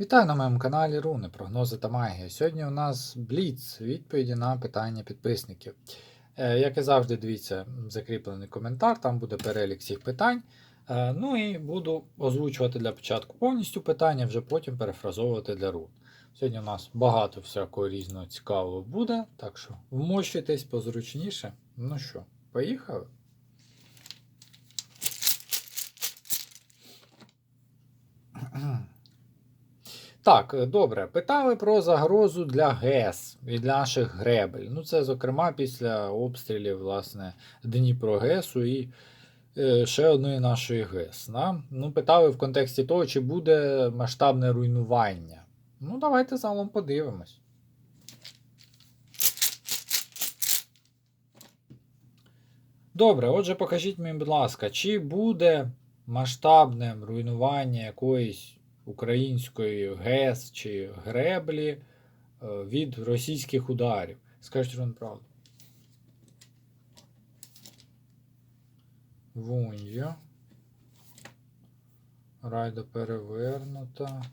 Вітаю на моєму каналі Руни, прогнози та магія. Сьогодні у нас Бліц, відповіді на питання підписників. Е, Як і завжди, дивіться закріплений коментар, там буде перелік всіх питань. Е, Ну і буду озвучувати для початку повністю питання, вже потім перефразовувати для рун. Сьогодні у нас багато всякого різного цікавого буде, так що вмощуйтесь позручніше. Ну що, поїхали? Так, е, добре. Питали про загрозу для ГЕС і для наших гребель. Ну, це, зокрема, після обстрілів, власне, Дніпро ГЕСу і е, ще одної нашої ГЕС. Да? Ну, питали в контексті того, чи буде масштабне руйнування. Ну, давайте загалом подивимось. Добре, отже, покажіть мені, будь ласка, чи буде масштабне руйнування якоїсь української ГЕС чи греблі е, від російських ударів. Скажіть вам правду. Вунья. Райда перевернута.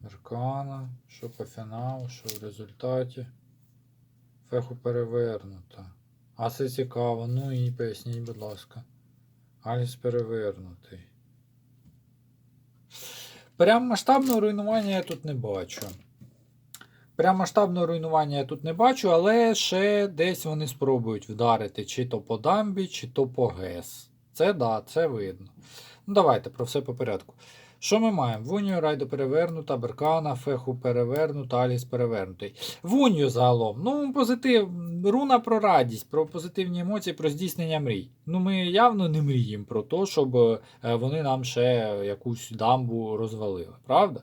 Меркана. Що по фіналу, що в результаті. Феху перевернута. А це цікаво. Ну і поясніть, будь ласка. Аліс перевернутий. Прям масштабного руйнування я тут не бачу. Прям масштабного руйнування я тут не бачу, але ще десь вони спробують вдарити чи то по дамбі, чи то по ГЕС. Це да, це видно. Ну, давайте про все по порядку. Що ми маємо? Вунію райду перевернута, Беркана, Феху перевернута, Аліс перевернутий. Вунію загалом. Ну, позитив, руна про радість, про позитивні емоції, про здійснення мрій. Ну, ми явно не мріємо про те, щоб е, вони нам ще якусь дамбу розвалили, правда?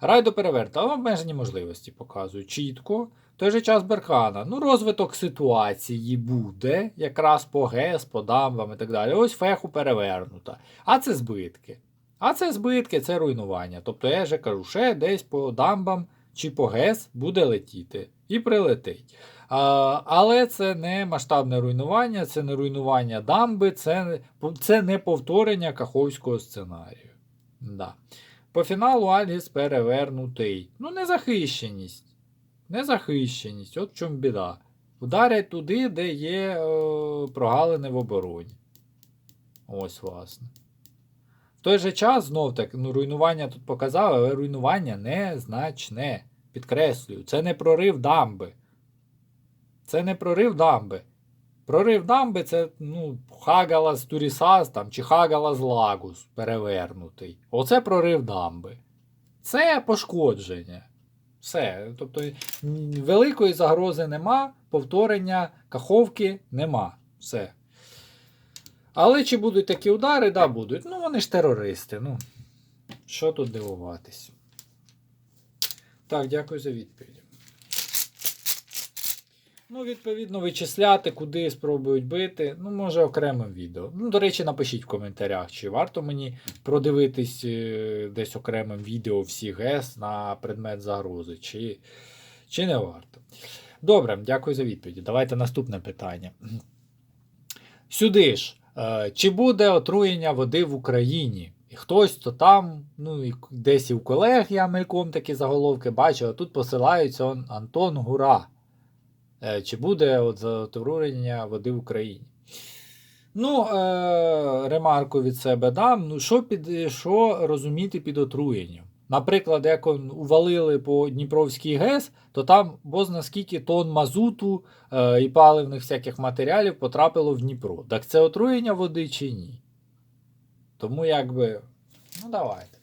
Райдо переверта, обмежені можливості показують чітко. В той же час Беркана. Ну, розвиток ситуації буде, якраз по ГЕС, по дамбам і так далі. Ось феху перевернута. А це збитки. А це збитки, це руйнування. Тобто я вже кажу, ще десь по дамбам чи по ГЕС буде летіти і прилетить. А, але це не масштабне руйнування, це не руйнування дамби, це, це не повторення каховського сценарію. Да. По фіналу Альгіс перевернутий. Ну, незахищеність. Незахищеність, от в чому біда. Ударять туди, де є е, прогалини в обороні. Ось, власне. Той же час, знов так, ну, руйнування тут показали, але руйнування незначне. Підкреслюю, це не прорив дамби. Це не прорив дамби. Прорив дамби це ну, Хагалас Турісас там, чи Хагалас Лагус перевернутий. Оце прорив дамби. Це пошкодження. Все. Тобто великої загрози нема, повторення каховки нема. Все. Але чи будуть такі удари? Да, будуть. Ну, вони ж терористи. Ну, що тут дивуватись? Так, дякую за відповідь. Ну, відповідно, вичисляти, куди спробують бити. Ну, може, окремим відео. Ну, до речі, напишіть в коментарях, чи варто мені продивитись е, десь окремим відео всі ГЕС на предмет загрози, чи, чи не варто. Добре, дякую за відповіді. Давайте наступне питання. Сюди ж. Е, Чи буде отруєння води в Україні? І хтось то там, ну і десь і в колег я мельком такі заголовки бачив, а тут посилаються он Антон Гура. Е, Чи буде от отруєння води в Україні? Ну, е, ремарку від себе дам. Ну, що, під, що розуміти під отруєнням? Наприклад, як увалили по Дніпровській ГЕС, то там бозна скільки тонн мазуту е, і паливних всяких матеріалів потрапило в Дніпро. Так це отруєння води чи ні? Тому якби. Ну, давайте.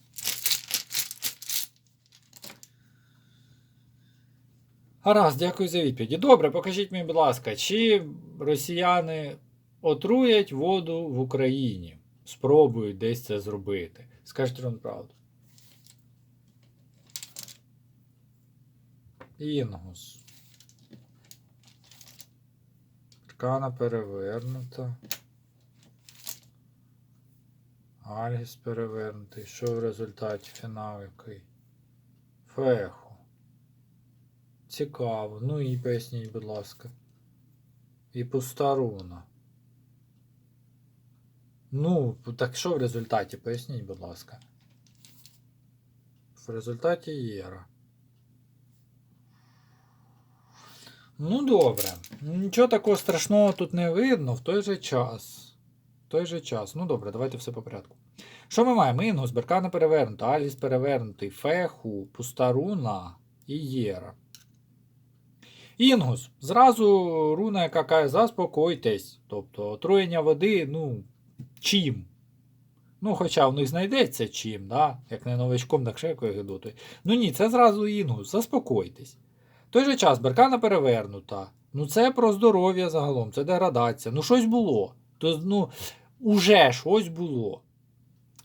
Гаразд, дякую за відповіді. Добре, покажіть мені, будь ласка, чи росіяни отруять воду в Україні? Спробують десь це зробити. Скажіть вам правду. Інгус. Аркана перевернута. Альгіс перевернутий. Що в результаті фінал який? Феху. Цікаво. Ну і поясніть, будь ласка. І пуста руна. Ну, так що в результаті? Поясніть, будь ласка. В результаті Єра. Ну, добре. Нічого такого страшного тут не видно в той же час. В той же час. Ну добре, давайте все по порядку. Що ми маємо? Інгус, Беркана перевернута, Аліс перевернутий, Феху, Пуста руна і Єра. Інгус. Зразу руна, яка каже, заспокойтесь. Тобто отруєння води, ну, чим? Ну, хоча в них знайдеться чим, да? як не новичком, так ще якою гидотою. Ну ні, це зразу інгус, заспокойтесь. Той же час беркана перевернута. Ну, це про здоров'я загалом, це деградація. Ну, щось було. То, ну, уже щось було.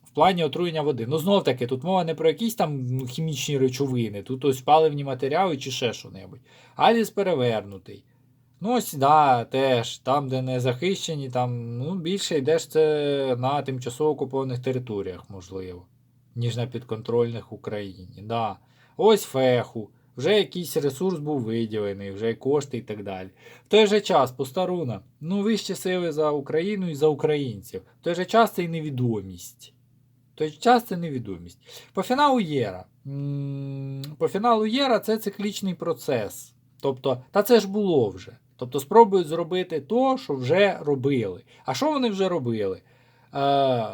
В плані отруєння води. Ну, знов таки, тут мова не про якісь там хімічні речовини, тут ось паливні матеріали чи ще що-небудь. Аліс перевернутий. Ну, ось, да, теж, там, де не захищені, там, ну, більше йдеш це на тимчасово окупованих територіях, можливо, ніж на підконтрольних Україні. Да. Ось феху. Вже якийсь ресурс був виділений, вже кошти і так далі. В той же час, постаруна, ну вищі сили за Україну і за українців. В той же час це і невідомість. В той же час це невідомість. По фіналу Єра. По фіналу Єра це циклічний процес. Тобто, та це ж було вже. Тобто спробують зробити то, що вже робили. А що вони вже робили? Е,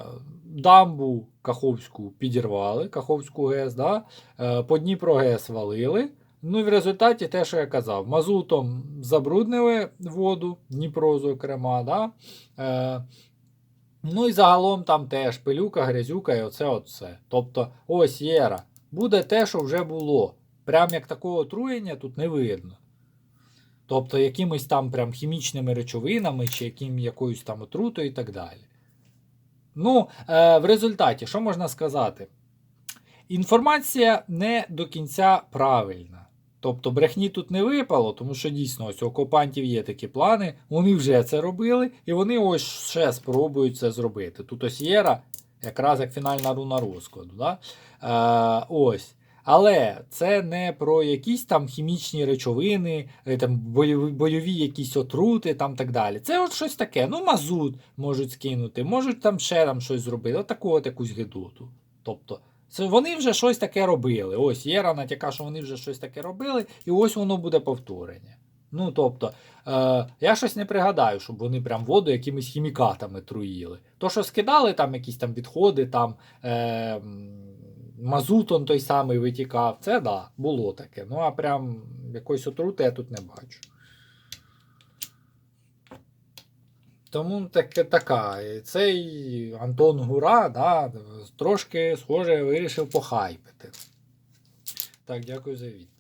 дамбу Каховську підірвали, Каховську ГЕС, да? е, по Дніпро ГЕС валили. Ну і в результаті те, що я казав, мазутом забруднили воду, Дніпро, зокрема. Да? Е, ну і загалом там теж пилюка, грязюка і оце оце. Тобто, ось Єра. Буде те, що вже було. Прям як такого отруєння тут не видно. Тобто якимись там прям хімічними речовинами чи яким, якоюсь там отрутою і так далі. Ну, е, в результаті, що можна сказати? Інформація не до кінця правильна. Тобто брехні тут не випало, тому що дійсно ось у окупантів є такі плани, вони вже це робили, і вони ось ще спробують це зробити. Тут ось Єра, якраз як фінальна руна розкладу. Да? Е, ось. Але це не про якісь там хімічні речовини, е, там бойові, якісь отрути там так далі. Це от щось таке. Ну, мазут можуть скинути, можуть там ще там щось зробити. От таку от якусь гидоту. Тобто, це вони вже щось таке робили. Ось Єра натяка, що вони вже щось таке робили, і ось воно буде повторення. Ну, тобто, е, я щось не пригадаю, щоб вони прям воду якимись хімікатами труїли. То, що скидали там якісь там відходи, там е, мазут он той самий витікав, це да, було таке. Ну, а прям якоїсь отрути я тут не бачу. Тому таке така. Цей Антон Гура, да, трошки, схоже, вирішив похайпити. Так, дякую за відповідь.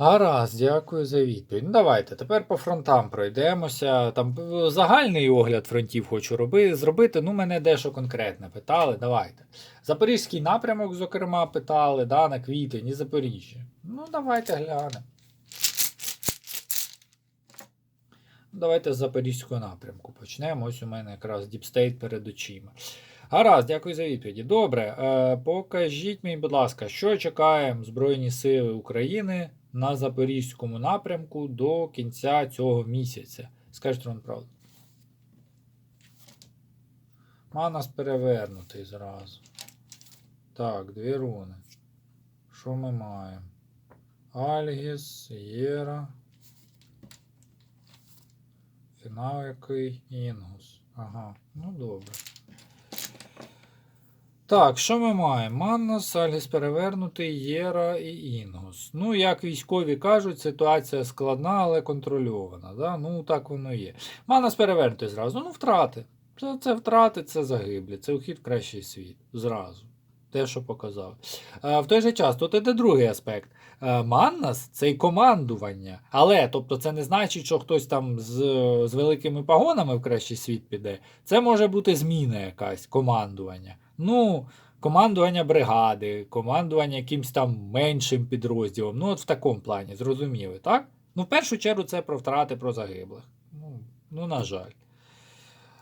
Гаразд, дякую за відповідь. Ну, давайте тепер по фронтам пройдемося. Там е, загальний огляд фронтів хочу роби, зробити. Ну, мене дещо конкретне питали. Давайте. Запорізький напрямок, зокрема, питали, да, на квітень і Запоріжжя. Ну, давайте глянемо. Давайте з Запорізького напрямку почнемо. Ось у мене якраз діпстейт перед очима. Гаразд, дякую за відповіді. Добре, е, покажіть мені, будь ласка, що чекаємо Збройні Сили України на Запорізькому напрямку до кінця цього місяця. Скажіть вам правду. Манас перевернутий зразу. Так, дві руни. Що ми маємо? Альгіс, Єра. Фінал який? Інгус. Ага, ну добре. Так, що ми маємо? Маннас, Альгіс перевернутий, Єра і Інгус. Ну, як військові кажуть, ситуація складна, але контрольована. Да? Ну, так воно є. Маннас перевернутий зразу. Ну, втрати. Це, це втрати, це загиблі, це вхід в кращий світ. Зразу. Те, що показав. Е, в той же час, тут іде другий аспект. Е, Маннас це й командування. Але тобто, це не значить, що хтось там з, з великими погонами в кращий світ піде. Це може бути зміна якась командування. Ну, командування бригади, командування якимсь там меншим підрозділом. Ну, от в такому плані, зрозуміли, так? Ну, в першу чергу, це про втрати про загиблих. Ну, ну на жаль.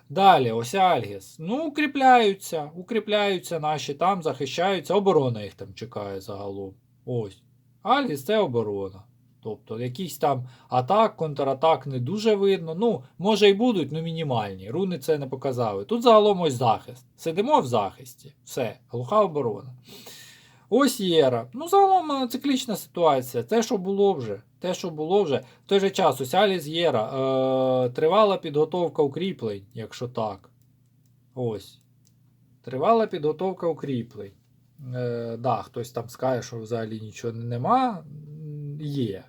Далі, ось Альгіс. Ну, укріпляються, укріпляються наші там, захищаються. Оборона їх там чекає загалом. Ось. Альгіс це оборона. Тобто якісь там атак, контратак не дуже видно. Ну, може і будуть, ну мінімальні. Руни це не показали. Тут загалом ось захист. Сидимо в захисті. Все, глуха оборона. Ось Єра. Ну, загалом е, циклічна ситуація. Те, що було вже. Те, що було вже. В той же час, ось Аліс Єра. Е, тривала підготовка укріплень, якщо так. Ось. Тривала підготовка укріплень. Е, да, хтось там скаже, що взагалі нічого нема. Є.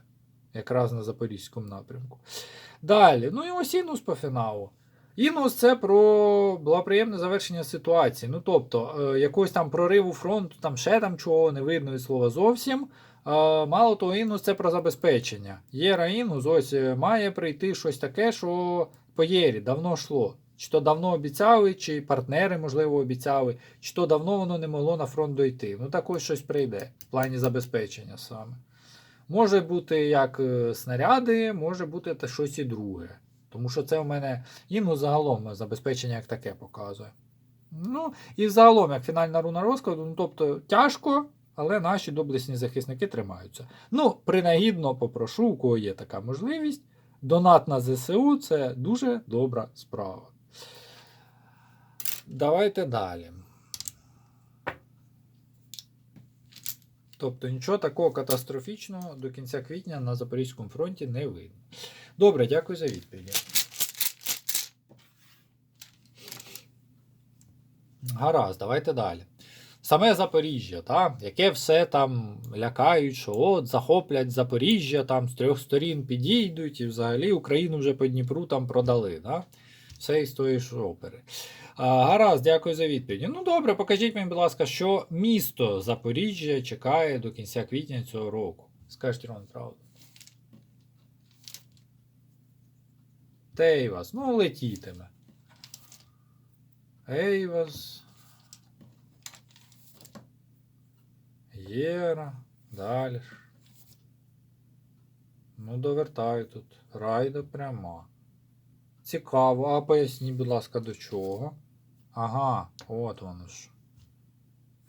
Якраз на Запорізькому напрямку. Далі. Ну і ось Інус по фіналу. Інус це про благоприємне завершення ситуації. Ну, тобто, е, якогось там прориву фронту, там ще там чого не видно від слова зовсім. Мало того, Інус це про забезпечення. Єра Інус ось е, має прийти щось таке, що по Єрі давно йшло. Чи то давно обіцяли, чи партнери, можливо, обіцяли, чи то давно воно не могло на фронт дойти. Ну, так ось щось прийде в плані забезпечення саме. Може бути як е, снаряди, може бути щось і друге. Тому що це в мене іну загалом забезпечення як таке показує. Ну, і загалом, як фінальна руна розкладу, ну тобто тяжко, але наші доблесні захисники тримаються. Ну, принагідно попрошу, у кого є така можливість. Донат на ЗСУ це дуже добра справа. Давайте далі. Тобто нічого такого катастрофічного до кінця квітня на Запорізькому фронті не видно. Добре, дякую за відповіді. Гаразд, давайте далі. Саме Запоріжжя, та, яке все там лякають, що от захоплять Запоріжжя, там з трьох сторін підійдуть, і взагалі Україну вже по Дніпру там продали. Да? Все із тої ж опери. А, гаразд, дякую за відповідь. Ну добре, покажіть мені, будь ласка, що місто Запоріжжя чекає до кінця квітня цього року. Скажіть Рон, правду. Тейвас, ну летітиме. Ейвас. Єра. Далі. Ну, довертаю тут. Райда пряма. Цікаво. А поясніть, будь ласка, до чого? Ага, от воно ж.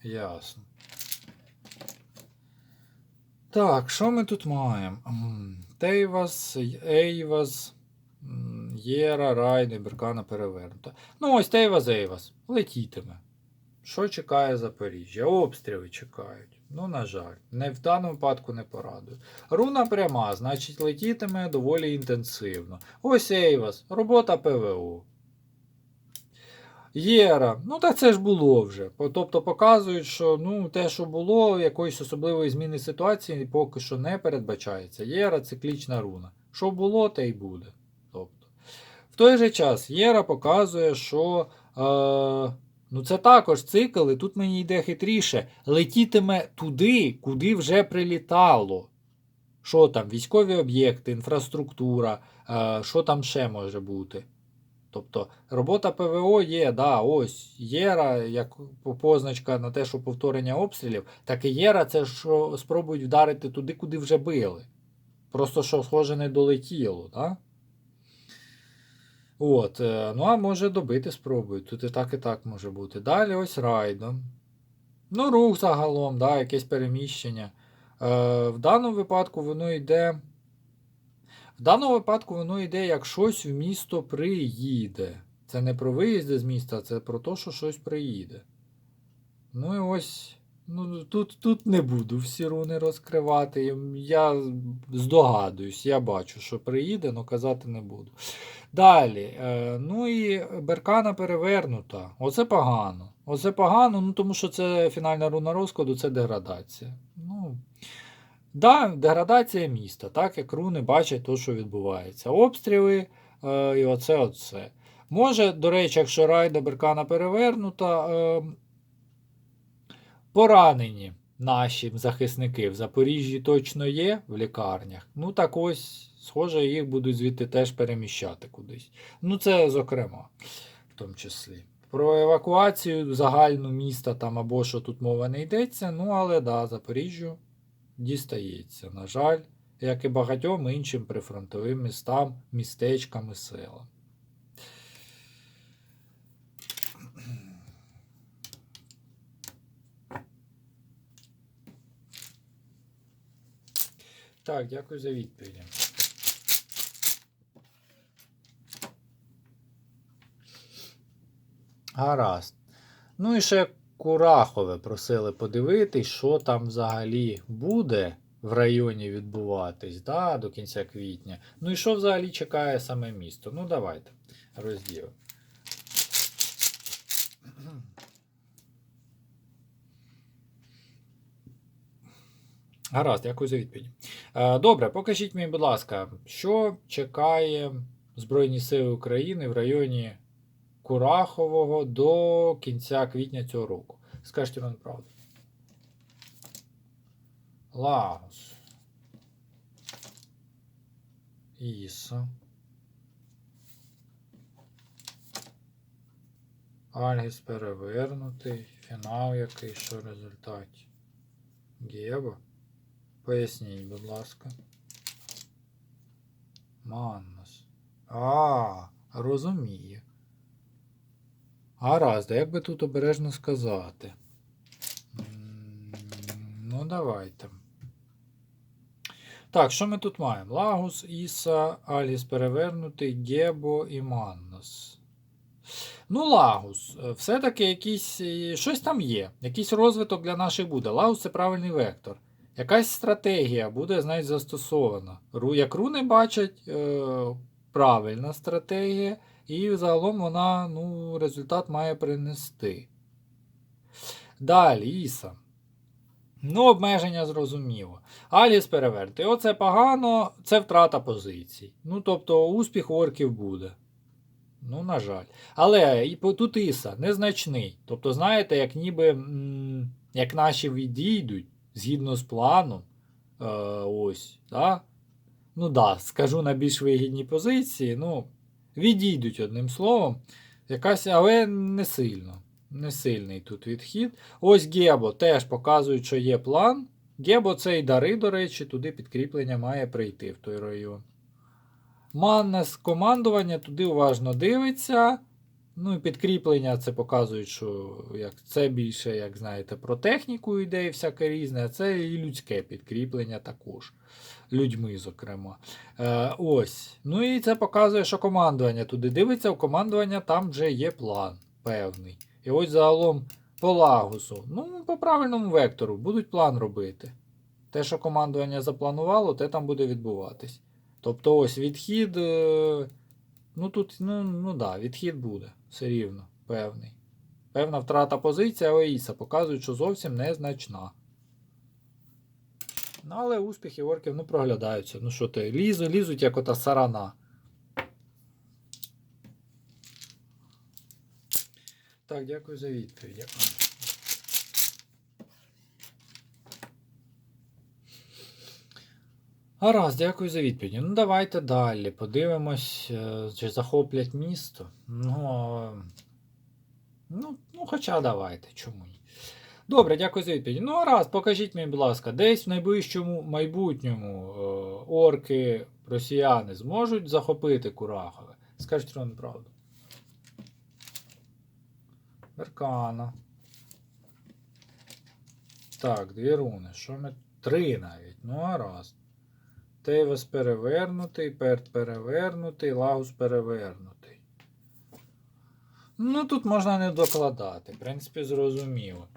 Ясно. Так, що ми тут маємо? Тейвас, Ейвас, Єра, Райда, Беркана перевернута. Ну, ось Тейвас, Ейвас. Летітиме. Що чекає Запоріжжя? Обстріли чекають. Ну, на жаль, не в даному випадку не порадую. Руна пряма, значить летітиме доволі інтенсивно. Ось Ейвас, робота ПВО. Єра, ну так це ж було вже. Тобто показують, що ну, те, що було, якоїсь особливої зміни ситуації поки що не передбачається. Єра циклічна руна. Що було, те й буде. Тобто. В той же час Єра показує, що. Е, Ну, це також цикл, і тут мені йде хитріше. Летітиме туди, куди вже прилітало. Що там, військові об'єкти, інфраструктура, е, що там ще може бути. Тобто робота ПВО є, да, ось Єра, як позначка на те, що повторення обстрілів, так і Єра це що спробують вдарити туди, куди вже били. Просто що, схоже, не долетіло, так? От, е, ну а може добити спробують. Тут і так, і так може бути. Далі ось райдом. Ну, рух загалом, да, якесь переміщення. Е, в даному випадку воно йде. В даному випадку воно йде, як щось в місто приїде. Це не про виїзди з міста, це про те, що щось приїде. Ну і ось. Ну, тут, тут не буду всі руни розкривати. Я здогадуюсь, я бачу, що приїде, але казати не буду. Далі. Е, ну і Беркана перевернута. Оце погано. Оце погано, ну тому що це фінальна руна розкладу, це деградація. Ну, да, деградація міста, так як руни бачать те, що відбувається. Обстріли е, і оце оце. Може, до речі, якщо райда Беркана перевернута, е, поранені наші захисники в Запоріжжі точно є в лікарнях. Ну так ось, схоже, їх будуть звідти теж переміщати кудись. Ну, це зокрема, в тому числі. Про евакуацію загальну міста там або що тут мова не йдеться, ну але да, Запоріжжю дістається, на жаль, як і багатьом іншим прифронтовим містам, містечкам і селам. Так, дякую за відповіді. Гаразд. Ну і ще Курахове просили подивитись, що там взагалі буде в районі відбуватись да, до кінця квітня. Ну і що взагалі чекає саме місто? Ну, давайте розділимо. Гаразд, дякую за відповідь. Е, Добре, покажіть мені, будь ласка, що чекає Збройні Сили України в районі Курахового до кінця квітня цього року. Скажіть вам правду. Лагос. Іса. Альгіс перевернутий. Фінал який, що в результаті? Геба. Поясніть, будь ласка. Маннос. А, розумію. Гаразд, а як би тут обережно сказати? Ну, давайте. Так, що ми тут маємо? Лагус, Іса, Аліс перевернутий, Гебо і Маннос. Ну, Лагус, е, все-таки якийсь, е, щось там є. Якийсь розвиток для наших буде. Лагус це правильний вектор. Якась стратегія буде, знаєш, застосована. Як руни бачать, е, правильна стратегія, і загалом вона ну, результат має принести. Далі, Іса. Ну, обмеження зрозуміло. Аліс переверти. Оце погано, це втрата позицій. Ну, тобто, успіх орків буде. Ну, на жаль. Але тут Іса незначний. Тобто, знаєте, як ніби м, як наші відійдуть згідно з планом. Е, ось, да? Ну да, скажу на більш вигідній позиції. Ну, відійдуть одним словом. Якась, але не сильно. Не сильний тут відхід. Ось Гебо теж показують, що є план. Гебо це і дари, до речі, туди підкріплення має прийти в той район. Маннес командування туди уважно дивиться. Ну і підкріплення це показують, що як це більше, як знаєте, про техніку йде і всяке різне, а це і людське підкріплення також. Людьми, зокрема. Е, ось. Ну і це показує, що командування туди дивиться, у командування там вже є план певний. І ось загалом по лагусу. Ну, по правильному вектору будуть план робити. Те, що командування запланувало, те там буде відбуватись. Тобто ось відхід. е, Ну тут, ну, ну да, відхід буде. Все рівно, певний. Певна втрата позиції, але Іса показують, що зовсім незначна. Ну, але успіхи орків ну, проглядаються. Ну що ти, лізу, лізуть, як ота сарана. Так, дякую за відповідь. Дякую. Гаразд, дякую за відповідь. Ну, давайте далі. Подивимось, е, чи захоплять місто. Ну, ну, ну хоча давайте, чому ні. Добре, дякую за відповідь. Ну, гаразд, покажіть мені, будь ласка, десь в найближчому майбутньому е, орки, росіяни зможуть захопити Курахове? Скажіть вам правду. Беркана. Так, дві руни. Що ми. Три навіть. Ну, гаразд. Тейвес перевернутий, Перт перевернутий, Лагус перевернутий. Ну, тут можна не докладати. В принципі, зрозуміло.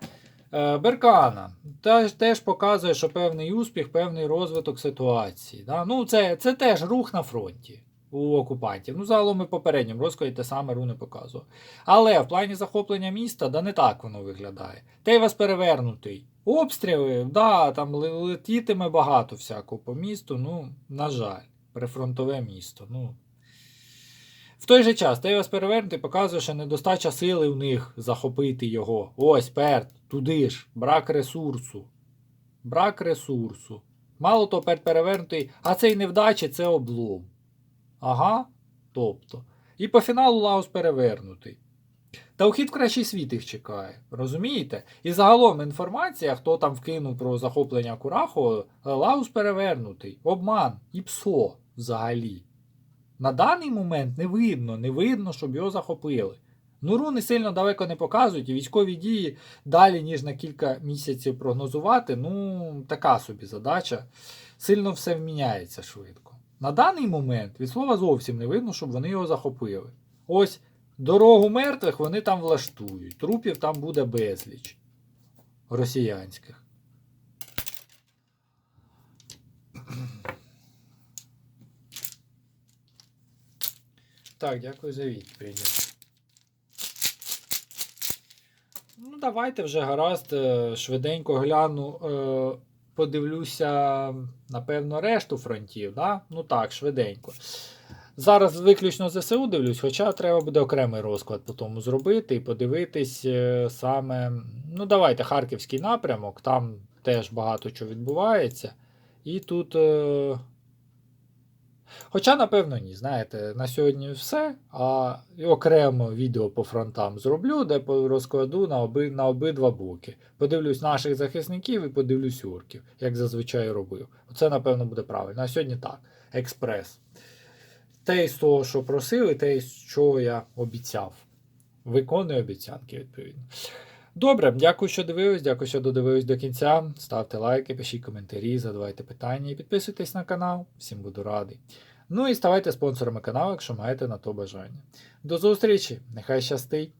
Е, Беркана теж, теж показує, що певний успіх, певний розвиток ситуації. Да? Ну, це, це теж рух на фронті у окупантів. Ну, загалом ми в попередньому розкладі те саме руни показував. Але в плані захоплення міста, да не так воно виглядає. Тейвас перевернутий. Обстріли, да, там летітиме багато всякого по місту, ну, на жаль, прифронтове місто. ну. В той же час Тейвас перевернутий показує, що недостача сили в них захопити його. Ось, перт, туди ж, брак ресурсу. Брак ресурсу. Мало того, перт перевернутий, а цей невдачі це облом. Ага. Тобто. І по фіналу Лаус перевернутий. Та ухід в кращий світ їх чекає. Розумієте? І загалом інформація, хто там вкинув про захоплення Курахова, Лаус перевернутий, обман і псо взагалі. На даний момент не видно, не видно, щоб його захопили. Ну, руни сильно далеко не показують, і військові дії далі, ніж на кілька місяців прогнозувати. Ну, така собі задача. сильно все міняється швидко. На даний момент від слова зовсім не видно, щоб вони його захопили. Ось дорогу мертвих вони там влаштують. Трупів там буде безліч росіянських. Так, дякую за відповідь. Ну, давайте вже гаразд, е, швиденько гляну, е, подивлюся, напевно, решту фронтів. Да? Ну так, швиденько. Зараз виключно ЗСУ дивлюсь, хоча треба буде окремий розклад по тому зробити і подивитись е, саме. Ну, давайте Харківський напрямок, там теж багато чого відбувається. І тут. Е... Хоча, напевно, ні. Знаєте, на сьогодні все. А окремо відео по фронтам зроблю, де розкладу на, оби, на обидва боки. Подивлюсь наших захисників і подивлюсь орків, як зазвичай робив. Оце, напевно, буде правильно. А сьогодні так. Експрес. Те з того, що просили, те, що я обіцяв. Виконую обіцянки, відповідно. Добре, дякую, що дивились, дякую, що додивились до кінця. Ставте лайки, пишіть коментарі, задавайте питання і підписуйтесь на канал. Всім буду радий. Ну і ставайте спонсорами каналу, якщо маєте на то бажання. До зустрічі! Нехай щастить!